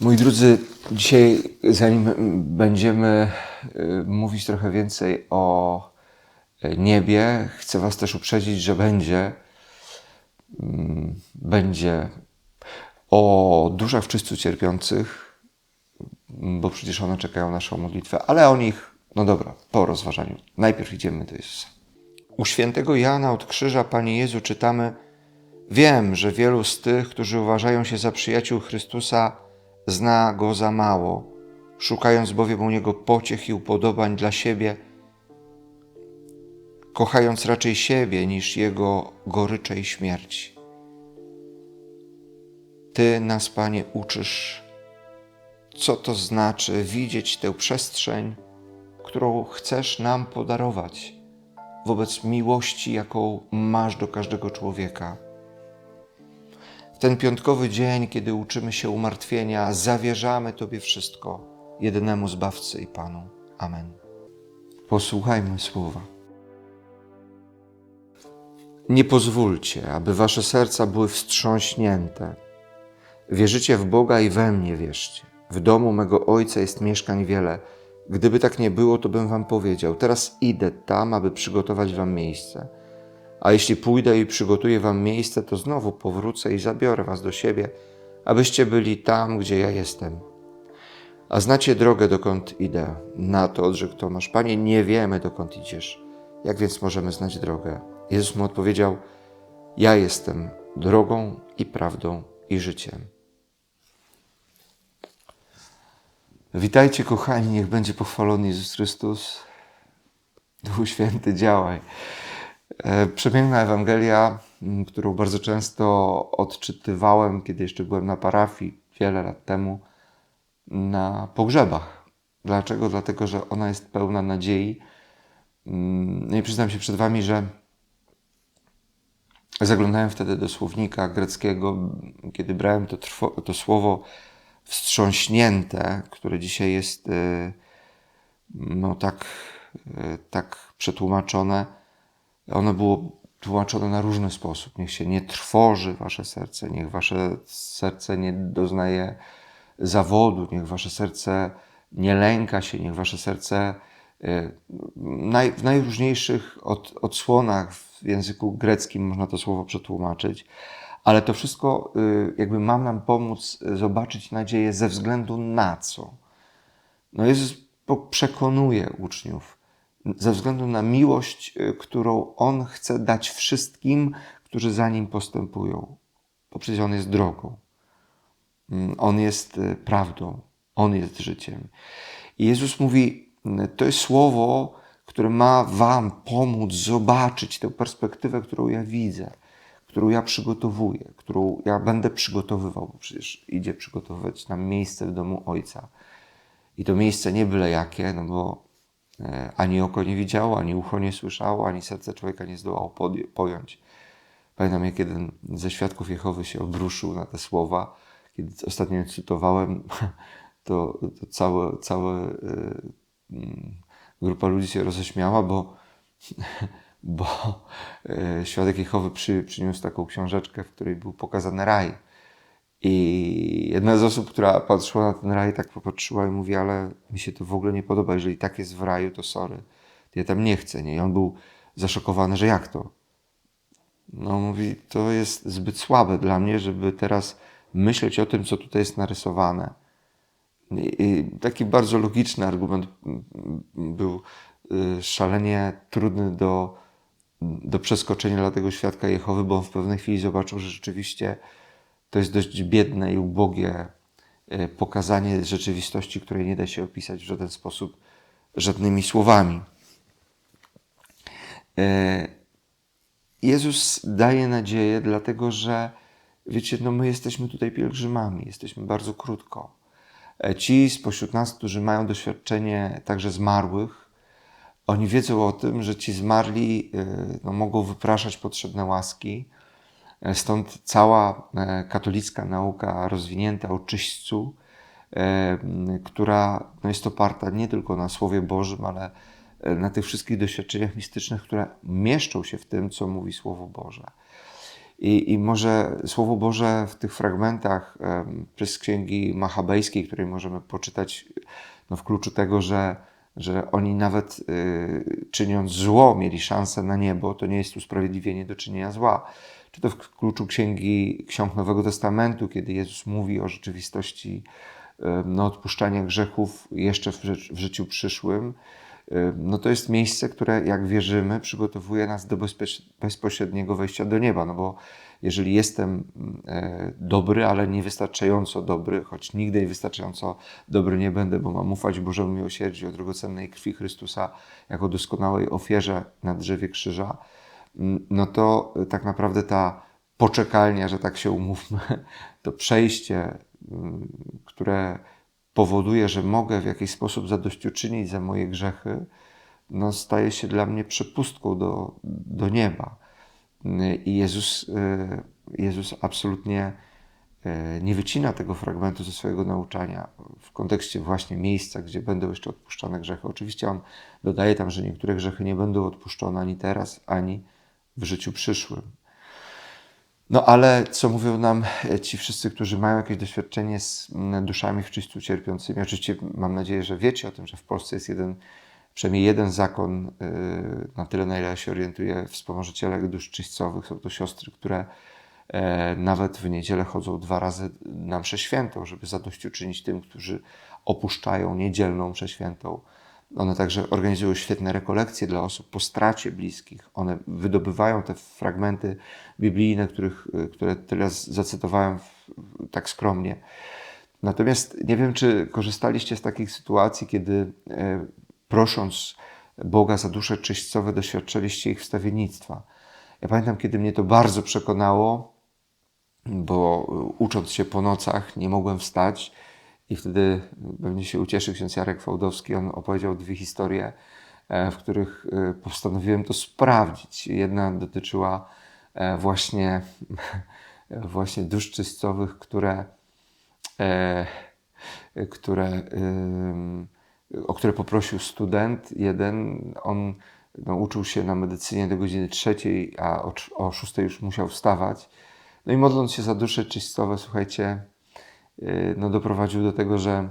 Moi drodzy, dzisiaj, zanim będziemy y, mówić trochę więcej o y, niebie, chcę Was też uprzedzić, że będzie, mm, będzie o duszach w czystcu cierpiących, bo przecież one czekają na naszą modlitwę, ale o nich, no dobra, po rozważaniu. Najpierw idziemy do Jezusa. U świętego Jana od krzyża, Panie Jezu, czytamy: Wiem, że wielu z tych, którzy uważają się za przyjaciół Chrystusa, zna go za mało, szukając bowiem u niego pociech i upodobań dla siebie, kochając raczej siebie niż jego gorycze i śmierci. Ty nas, Panie, uczysz, co to znaczy widzieć tę przestrzeń, którą chcesz nam podarować wobec miłości, jaką masz do każdego człowieka. Ten piątkowy dzień, kiedy uczymy się umartwienia, zawierzamy Tobie wszystko, jedynemu Zbawcy i Panu. Amen. Posłuchajmy słowa. Nie pozwólcie, aby Wasze serca były wstrząśnięte. Wierzycie w Boga i we mnie wierzcie. W domu mego Ojca jest mieszkań wiele. Gdyby tak nie było, to bym Wam powiedział. Teraz idę tam, aby przygotować Wam miejsce. A jeśli pójdę i przygotuję wam miejsce, to znowu powrócę i zabiorę was do siebie, abyście byli tam, gdzie ja jestem. A znacie drogę, dokąd idę. Na to odrzekł Tomasz. Panie, nie wiemy, dokąd idziesz. Jak więc możemy znać drogę? Jezus mu odpowiedział: Ja jestem drogą i prawdą i życiem. Witajcie, kochani, niech będzie pochwalony Jezus Chrystus. Duchu Święty, działaj. E, przepiękna Ewangelia, którą bardzo często odczytywałem, kiedy jeszcze byłem na parafii wiele lat temu, na pogrzebach. Dlaczego? Dlatego, że ona jest pełna nadziei. No i przyznam się przed Wami, że zaglądałem wtedy do słownika greckiego, kiedy brałem to, trwo, to słowo wstrząśnięte, które dzisiaj jest e, no, tak, e, tak przetłumaczone ono było tłumaczone na różny sposób. Niech się nie trwoży wasze serce, niech wasze serce nie doznaje zawodu, niech wasze serce nie lęka się, niech wasze serce y, w najróżniejszych odsłonach w języku greckim można to słowo przetłumaczyć, ale to wszystko y, jakby ma nam pomóc zobaczyć nadzieję ze względu na co. No Jezus przekonuje uczniów, ze względu na miłość, y, którą On chce dać wszystkim, którzy za Nim postępują. Bo przecież On jest drogą. Mm, On jest y, prawdą. On jest życiem. I Jezus mówi, y, to jest słowo, które ma Wam pomóc zobaczyć tę perspektywę, którą ja widzę, którą ja przygotowuję, którą ja będę przygotowywał, bo przecież idzie przygotowywać nam miejsce w domu Ojca. I to miejsce nie byle jakie, no bo ani oko nie widziało, ani ucho nie słyszało, ani serce człowieka nie zdołało pojąć. Pamiętam, jak jeden ze świadków Jehowy się obruszył na te słowa. Kiedy ostatnio cytowałem, to, to całe, całe yy, grupa ludzi się roześmiała, bo, bo yy, świadek Jehowy przy, przyniósł taką książeczkę, w której był pokazany raj. I jedna z osób, która patrzyła na ten raj, tak popatrzyła i mówi, ale mi się to w ogóle nie podoba, jeżeli tak jest w raju, to sorry, ja tam nie chcę, nie? I on był zaszokowany, że jak to? No mówi, to jest zbyt słabe dla mnie, żeby teraz myśleć o tym, co tutaj jest narysowane. I taki bardzo logiczny argument był y, szalenie trudny do, do przeskoczenia dla tego świadka Jehowy, bo on w pewnej chwili zobaczył, że rzeczywiście to jest dość biedne i ubogie e, pokazanie rzeczywistości, której nie da się opisać w żaden sposób żadnymi słowami. E, Jezus daje nadzieję, dlatego że, wiecie, no my jesteśmy tutaj pielgrzymami, jesteśmy bardzo krótko. E, ci spośród nas, którzy mają doświadczenie także zmarłych, oni wiedzą o tym, że ci zmarli no, mogą wypraszać potrzebne łaski, Stąd cała e, katolicka nauka rozwinięta o czyśćcu, e, która no, jest oparta nie tylko na Słowie Bożym, ale e, na tych wszystkich doświadczeniach mistycznych, które mieszczą się w tym, co mówi Słowo Boże. I, I może Słowo Boże w tych fragmentach przez Księgi Machabejskiej, której możemy poczytać no, w kluczu tego, że, że oni nawet y, czyniąc zło mieli szansę na niebo, to nie jest usprawiedliwienie do czynienia zła. Czy to w kluczu Księgi Ksiąg Nowego Testamentu, kiedy Jezus mówi o rzeczywistości no, odpuszczania grzechów jeszcze w, w życiu przyszłym, no to jest miejsce, które, jak wierzymy, przygotowuje nas do bezpośredniego wejścia do nieba. No bo jeżeli jestem e, dobry, ale niewystarczająco dobry, choć nigdy wystarczająco dobry nie będę, bo mam ufać Bożemu miłosierdziu o drogocennej krwi Chrystusa jako doskonałej ofierze na drzewie krzyża, no to tak naprawdę ta poczekalnia, że tak się umówmy, to przejście, które powoduje, że mogę w jakiś sposób zadośćuczynić za moje grzechy, no, staje się dla mnie przepustką do, do nieba. I Jezus, Jezus absolutnie nie wycina tego fragmentu ze swojego nauczania w kontekście właśnie miejsca, gdzie będą jeszcze odpuszczane grzechy. Oczywiście on dodaje tam, że niektóre grzechy nie będą odpuszczone ani teraz, ani w życiu przyszłym. No ale co mówią nam e, ci wszyscy, którzy mają jakieś doświadczenie z duszami w czyściu cierpiącymi? Oczywiście mam nadzieję, że wiecie o tym, że w Polsce jest jeden, przynajmniej jeden zakon, e, na tyle na ile się orientuję, wspomożycielek dusz czyścowych. Są to siostry, które e, nawet w niedzielę chodzą dwa razy na mszę świętą, żeby zadośćuczynić tym, którzy opuszczają niedzielną mszę świętą. One także organizują świetne rekolekcje dla osób po stracie bliskich. One wydobywają te fragmenty biblijne, których, które teraz zacytowałem tak skromnie. Natomiast nie wiem, czy korzystaliście z takich sytuacji, kiedy e, prosząc Boga za dusze czyśćcowe, doświadczyliście ich wstawiennictwa. Ja pamiętam, kiedy mnie to bardzo przekonało, bo ucząc się po nocach nie mogłem wstać i wtedy pewnie się ucieszy ksiądz Jarek Fałdowski. On opowiedział dwie historie, e, w których e, postanowiłem to sprawdzić. Jedna dotyczyła e, właśnie, właśnie dusz czystowych, które, które, o które poprosił student. Jeden, on no, uczył się na medycynie do godziny trzeciej, a o, o szóstej już musiał wstawać. No i modląc się za dusze czystowe, słuchajcie, no, doprowadził do tego, że,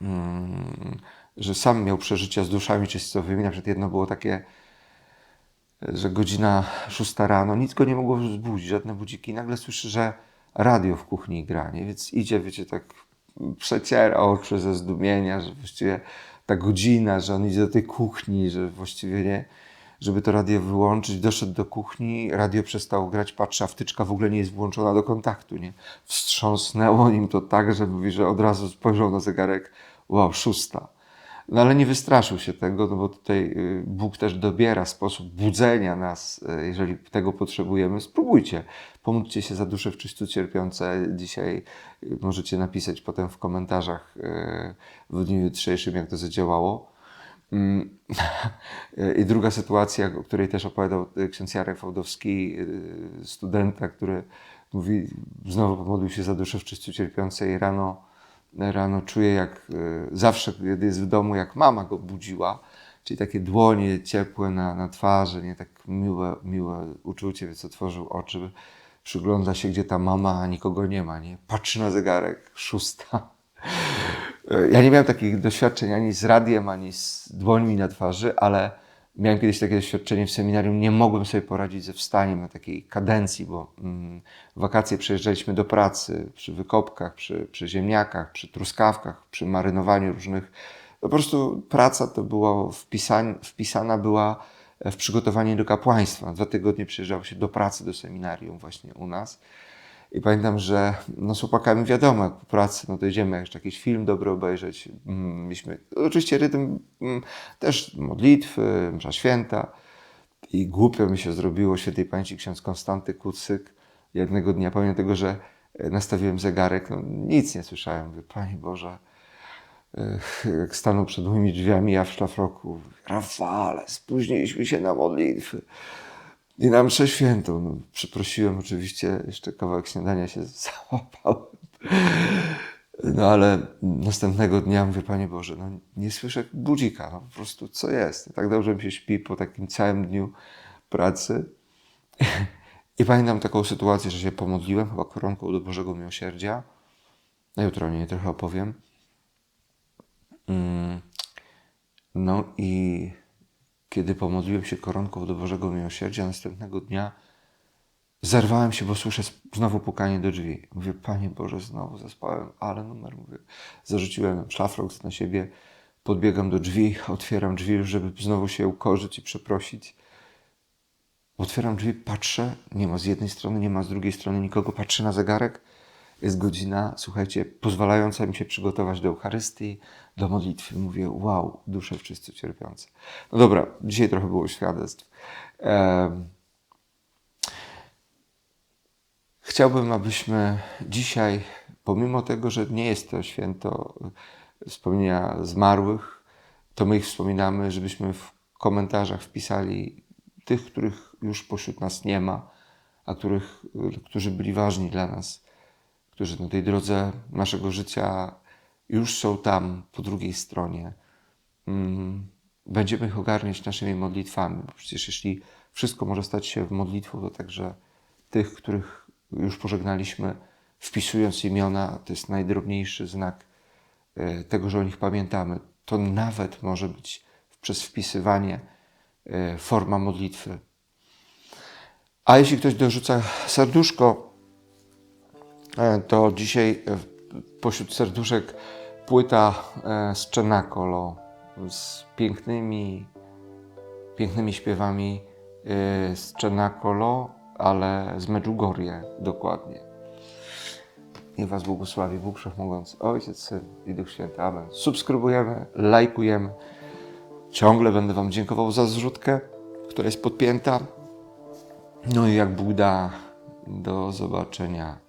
mm, że sam miał przeżycia z duszami czystowymi. Na przykład jedno było takie, że godzina szósta rano, nic go nie mogło wzbudzić, żadne budziki. I nagle słyszy, że radio w kuchni gra, nie? Więc idzie, wiecie, tak przeciera oczy ze zdumienia, że właściwie ta godzina, że on idzie do tej kuchni, że właściwie nie, żeby to radio wyłączyć. Doszedł do kuchni, radio przestało grać, patrzy, a wtyczka w ogóle nie jest włączona do kontaktu. Nie? Wstrząsnęło nim to tak, że mówi, że od razu spojrzał na zegarek, wow, szósta. No ale nie wystraszył się tego, no bo tutaj y, Bóg też dobiera sposób budzenia nas, y, jeżeli tego potrzebujemy. Spróbujcie, pomódlcie się za dusze w czyściu cierpiące. Dzisiaj y, możecie napisać potem w komentarzach w dniu jutrzejszym, jak to zadziałało. Mm. I druga sytuacja, o której też opowiadał ksiądz Jarek Fałdowski, y, studenta, który mówi, znowu pomodlił się za duszę w czyściu cierpiącej rano, rano czuje jak y, zawsze, kiedy jest w domu, jak mama go budziła, czyli takie dłonie ciepłe na, na twarzy, nie tak miłe, miłe uczucie, więc otworzył oczy, przygląda się, gdzie ta mama, a nikogo nie ma, nie? Patrzy na zegarek, szósta ja nie miałem takich doświadczeń ani z radiem, ani z dłońmi na twarzy, ale miałem kiedyś takie doświadczenie w seminarium. Nie mogłem sobie poradzić ze wstaniem na takiej kadencji, bo mm, wakacje przejeżdżaliśmy do pracy przy wykopkach, przy, przy ziemniakach, przy truskawkach, przy marynowaniu różnych. Po prostu praca to była wpisana, wpisana była w przygotowanie do kapłaństwa. Dwa tygodnie przyjeżdżało się do pracy do seminarium właśnie u nas. I pamiętam, że no z chłopakami wiadomo, jak po pracy, no to idziemy jeszcze jakiś film dobry obejrzeć. Mm, mieliśmy oczywiście rytm mm, też modlitwy, msza święta. I głupio mi się zrobiło świętej pamięci ksiądz Konstanty Kucyk. Jednego dnia pamiętam tego, że e, nastawiłem zegarek, no nic nie słyszałem. Mówię, Panie Boże, jak stanął przed moimi drzwiami, ja w szlafroku, Rafale, spóźniliśmy się na modlitwy. I na mszę świętą. No, przeprosiłem oczywiście, jeszcze kawałek śniadania się załapałem. No ale następnego dnia mówię, Panie Boże, no nie słyszę budzika, no po prostu co jest? Tak dobrze mi się śpi po takim całym dniu pracy. I pamiętam taką sytuację, że się pomodliłem chyba koronką do Bożego Miłosierdzia. Na jutro o niej trochę opowiem. Mm. No i kiedy pomodliłem się koronką do Bożego Miłosierdzia, następnego dnia zerwałem się, bo słyszę znowu pukanie do drzwi. Mówię, Panie Boże, znowu zaspałem, ale numer, mówię. Zarzuciłem szlafrok na siebie, podbiegam do drzwi, otwieram drzwi, żeby znowu się ukorzyć i przeprosić. Otwieram drzwi, patrzę, nie ma z jednej strony, nie ma z drugiej strony nikogo, patrzę na zegarek. Jest godzina, słuchajcie, pozwalająca mi się przygotować do Eucharystii, do modlitwy. Mówię, wow, dusze wszyscy cierpiące. No dobra, dzisiaj trochę było świadectw. Chciałbym, abyśmy dzisiaj, pomimo tego, że nie jest to święto wspomnienia zmarłych, to my ich wspominamy, żebyśmy w komentarzach wpisali tych, których już pośród nas nie ma, a których, którzy byli ważni dla nas, którzy na tej drodze naszego życia już są tam, po drugiej stronie. Mm, Będziemy ich ogarniać naszymi modlitwami, bo przecież jeśli wszystko może stać się modlitwą, to także tych, których już pożegnaliśmy, wpisując imiona, to jest najdrobniejszy znak e, tego, że o nich pamiętamy. To nawet może być przez wpisywanie e, forma modlitwy. A jeśli ktoś dorzuca serduszko, to dzisiaj e, pośród serduszek płyta e, z Czenakolo z pięknymi, pięknymi śpiewami e, z Czenakolo, ale z Medjugorje dokładnie. Niech Was błogosławi Bóg Wszechmogący, Ojciec, Syn i Duch Święty. Amen. Subskrybujemy, lajkujemy. Ciągle będę Wam dziękował za zrzutkę, która jest podpięta. No i jak Bóg da, do zobaczenia